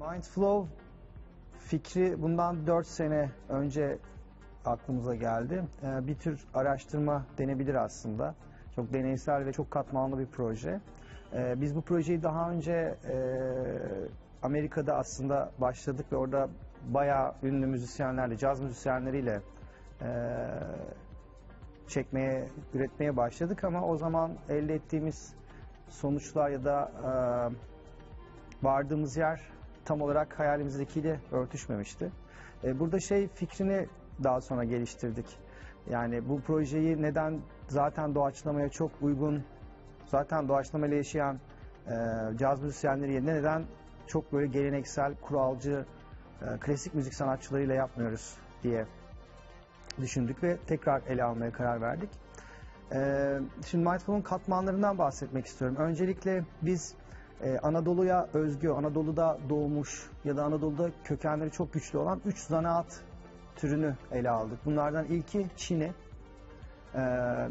Mindflow fikri bundan 4 sene önce aklımıza geldi. Ee, Bir tür araştırma denebilir aslında. Çok deneysel ve çok katmanlı bir proje. Ee, Biz bu projeyi daha önce e, Amerika'da aslında başladık ve orada bayağı ünlü müzisyenlerle, caz müzisyenleriyle e, çekmeye, üretmeye başladık ama o zaman elde ettiğimiz sonuçlar ya da e, vardığımız yer tam olarak hayalimizdekiyle örtüşmemişti. E, burada şey fikrini daha sonra geliştirdik. Yani bu projeyi neden zaten doğaçlamaya çok uygun, zaten doğaçlamayla yaşayan e, caz müzisyenleri yerine neden çok böyle geleneksel, kuralcı, e, klasik müzik sanatçılarıyla yapmıyoruz diye düşündük ve tekrar ele almaya karar verdik. Ee, şimdi Mindful'un katmanlarından bahsetmek istiyorum. Öncelikle biz e, Anadolu'ya özgü, Anadolu'da doğmuş ya da Anadolu'da kökenleri çok güçlü olan üç zanaat türünü ele aldık. Bunlardan ilki Çin'i, e,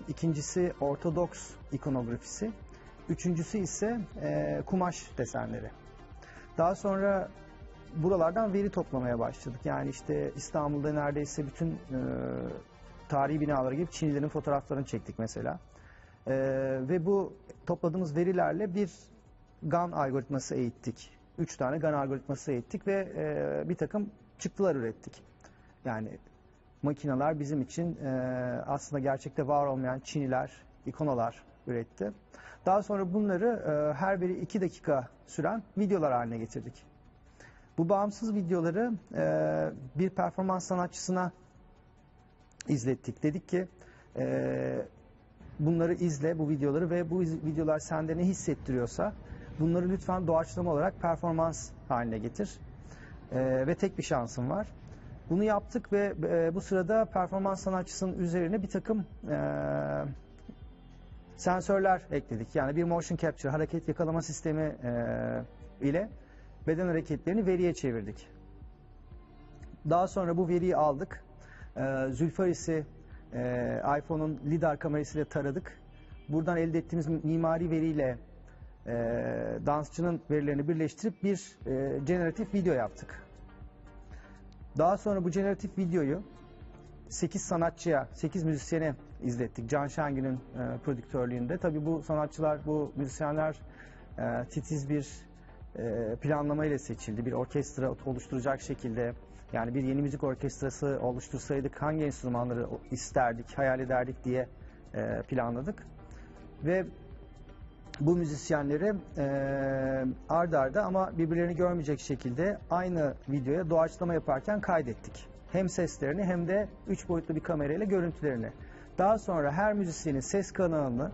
ikincisi Ortodoks ikonografisi, üçüncüsü ise e, kumaş desenleri. Daha sonra buralardan veri toplamaya başladık. Yani işte İstanbul'da neredeyse bütün e, tarihi binalara gibi Çinlilerin fotoğraflarını çektik mesela. E, ve bu topladığımız verilerle bir GAN algoritması eğittik. Üç tane GAN algoritması eğittik ve e, bir takım çıktılar ürettik. Yani makineler bizim için e, aslında gerçekte var olmayan Çiniler, ikonalar üretti. Daha sonra bunları e, her biri iki dakika süren videolar haline getirdik. Bu bağımsız videoları e, bir performans sanatçısına izlettik. Dedik ki e, bunları izle bu videoları ve bu videolar sende ne hissettiriyorsa bunları lütfen doğaçlama olarak performans haline getir. E, ve tek bir şansın var. Bunu yaptık ve e, bu sırada performans sanatçısının üzerine bir takım e, sensörler ekledik. Yani bir motion capture hareket yakalama sistemi e, ile beden hareketlerini veriye çevirdik. Daha sonra bu veriyi aldık. E, Zülfaris'i e, iPhone'un lidar kamerasıyla taradık. Buradan elde ettiğimiz mimari veriyle e, dansçının verilerini birleştirip bir e, generatif video yaptık. Daha sonra bu generatif videoyu 8 sanatçıya, 8 müzisyene izlettik. Can Şengün'ün e, prodüktörlüğünde. Tabii bu sanatçılar, bu müzisyenler e, titiz bir e, planlama ile seçildi. Bir orkestra oluşturacak şekilde yani bir yeni müzik orkestrası oluştursaydık hangi enstrümanları isterdik, hayal ederdik diye e, planladık. Ve bu müzisyenleri e, ard arda ama birbirlerini görmeyecek şekilde aynı videoya doğaçlama yaparken kaydettik. Hem seslerini hem de üç boyutlu bir kamerayla görüntülerini. Daha sonra her müzisyenin ses kanalını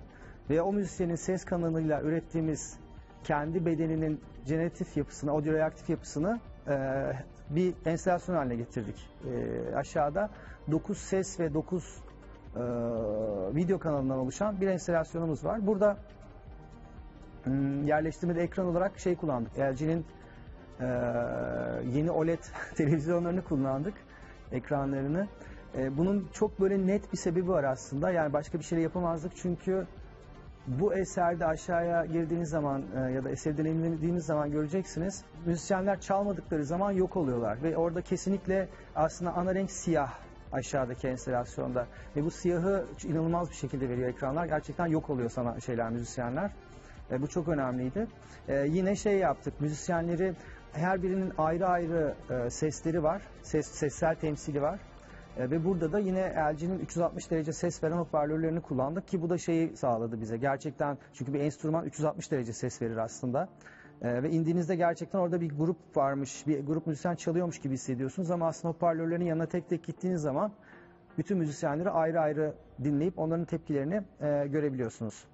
ve o müzisyenin ses kanalıyla ürettiğimiz kendi bedeninin generatif yapısını, audio reaktif yapısını e, bir enstalasyon haline getirdik. E, aşağıda 9 ses ve 9 e, video kanalından oluşan bir enstalasyonumuz var. Burada yerleştirmede ekran olarak şey kullandık. LG'nin e, yeni OLED televizyonlarını kullandık. Ekranlarını. E, bunun çok böyle net bir sebebi var aslında. Yani başka bir şey yapamazdık çünkü bu eserde aşağıya girdiğiniz zaman e, ya da eseri deneyimlediğiniz zaman göreceksiniz. Müzisyenler çalmadıkları zaman yok oluyorlar ve orada kesinlikle aslında ana renk siyah aşağıdaki enstalasyonda ve bu siyahı inanılmaz bir şekilde veriyor ekranlar. Gerçekten yok oluyor sana şeyler müzisyenler. E, bu çok önemliydi. E, yine şey yaptık, müzisyenleri her birinin ayrı ayrı e, sesleri var, ses sessel temsili var. E, ve burada da yine LG'nin 360 derece ses veren hoparlörlerini kullandık ki bu da şeyi sağladı bize. Gerçekten çünkü bir enstrüman 360 derece ses verir aslında. E, ve indiğinizde gerçekten orada bir grup varmış, bir grup müzisyen çalıyormuş gibi hissediyorsunuz ama aslında hoparlörlerin yanına tek tek gittiğiniz zaman bütün müzisyenleri ayrı ayrı dinleyip onların tepkilerini e, görebiliyorsunuz.